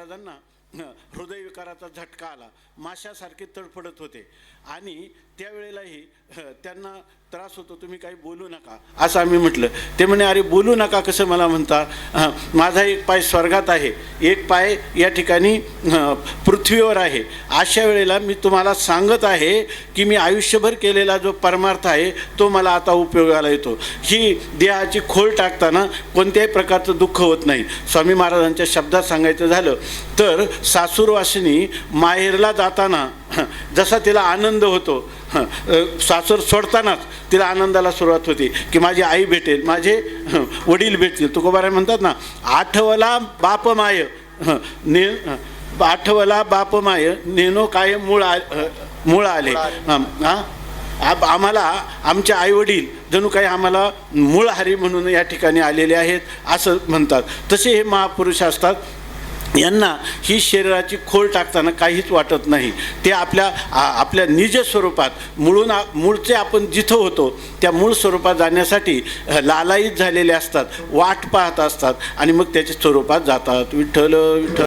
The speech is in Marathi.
వరదన్న हृदयविकाराचा झटका आला. माशासारखे तडफडत होते. आणि त्यावेळेलाही त्यांना त्रास होतो तुम्ही काही बोलू नका असं आम्ही म्हटलं. ते म्हणे अरे बोलू नका कसं मला म्हणता? माझा एक पाय स्वर्गात आहे. एक पाय या ठिकाणी पृथ्वीवर आहे. अशा वेळेला मी तुम्हाला सांगत आहे की मी आयुष्यभर केलेला जो परमार्थ आहे तो मला आता उपयोगाला येतो. ही देहाची खोल टाकताना कोणत्याही प्रकारचं दुःख होत नाही. स्वामी महाराजांच्या शब्दात सांगायचं झालं तर सासूरवासिनी माहेरला जाताना जसा तिला आनंद होतो हं, सासर सोडतानाच तिला आनंदाला सुरुवात होते की माझी आई भेटेल माझे वडील भेटतील. तुकोबाराय म्हणतात ना आठवला बाप माय ने आठवला बाप माय नेनो काय मूळ आ मूळ आले. हं, आम्हाला आमचे आईवडील जणू काही आम्हाला मूळ हरी म्हणून या ठिकाणी आलेले आहेत असं म्हणतात. तसे हे महापुरुष असतात. यांना ही शरीराची खोल टाकताना काहीच वाटत नाही. ते आपल्या आपल्या निज स्वरूपात मुळून मूळचे आपण जिथं होतो त्या मूळ स्वरूपात जाण्यासाठी लालाईत लालायित झालेले असतात वाट पाहत असतात आणि मग त्याच्या स्वरूपात जातात. विठ्ठल विठ्ठल.